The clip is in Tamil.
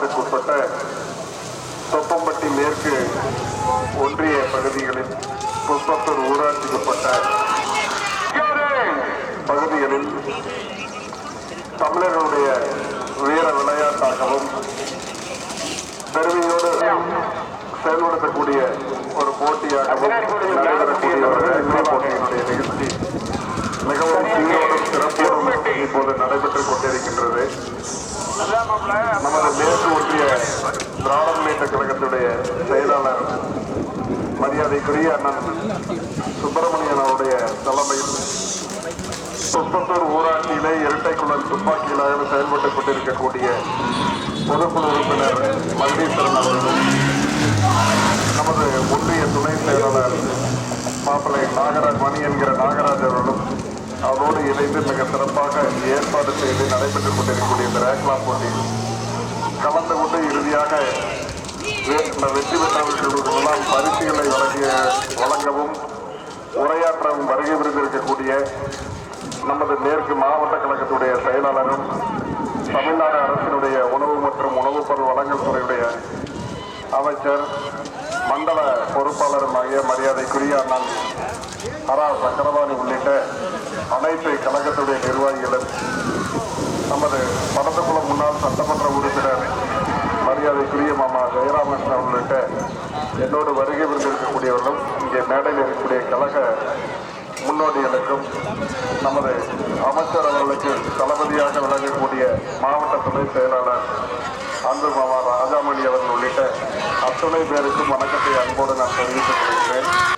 மாவட்டத்திற்குட்பட்ட தொப்பம்பட்டி மேற்கு ஒன்றிய பகுதிகளில் புஷ்பத்தூர் ஊராட்சிக்குட்பட்ட பகுதிகளில் தமிழர்களுடைய வீர விளையாட்டாகவும் பெருமையோடு செயல்படுத்தக்கூடிய ஒரு போட்டியாகவும் நடைபெறக்கூடிய ஒரு போட்டியினுடைய நிகழ்ச்சி மிகவும் சீரோடும் சிறப்போடும் இப்போது நடைபெற்றுக் கொண்டிருக்கின்றது நமது மேற்கு ஒன்றிய திராவிட முன்னேற்ற கழகத்துடைய செயலாளர் மரியாதைக்குரிய அண்ணன் சுப்பிரமணியன் அவருடைய தலைமையில் புஷ்பத்தூர் ஊராட்சியிலே இரட்டைக்குழல் துப்பாக்கியிலாக செயல்பட்டுக் கொண்டிருக்கக்கூடிய பொதுக்குழு உறுப்பினர் மல்லீஸ்வரன் அவர்களும் நமது ஒன்றிய துணை செயலாளர் மாப்பிள்ளை நாகராஜ் மணி என்கிற நாகராஜ் அவர்களும் அவரோடு இணைந்து மிக சிறப்பாக ஏற்பாடு செய்து நடைபெற்றுக் கொண்டிருக்கக்கூடிய இந்த ரேக்லா போட்டியில் கலந்து கொண்டு இறுதியாக வே- இந்த வெற்றி பெற்றவர்களுக்கெல்லாம் பரிசுகளை வழங்கிய வழங்கவும் உரையாற்றவும் வருகை விருந்திருக்கக்கூடிய நமது மேற்கு மாவட்ட கழகத்துடைய செயலாளரும் தமிழ்நாடு அரசினுடைய உணவு மற்றும் உணவுப் பொருள் வழங்கல் துறையுடைய அமைச்சர் மண்டல பொறுப்பாளருமாகிய மரியாதைக்குரிய அண்ணன் அரா சக்கரபாணி உள்ளிட்ட அனைத்து கழகத்துடைய நிர்வாகிகளும் நமது படத்துக்குளம் முன்னாள் சட்டமன்ற உறுப்பினர் மரியாதைக்குரிய மாமா ஜெயராமகிருஷ்ணன் உள்ளிட்ட என்னோடு வருகை விருந்திருக்கக்கூடியவர்களும் இங்கே மேடையில் இருக்கக்கூடிய கழக முன்னோடிகளுக்கும் நமது அமைச்சர் அவர்களுக்கு தளபதியாக விளங்கக்கூடிய மாவட்ட துணை செயலாளர் அன்பு மாமா ராஜாமணி அவர்கள் உள்ளிட்ட அத்துணை பேருக்கும் வணக்கத்தை அன்போடு நான் தெரிவித்துக் கொள்கிறேன்.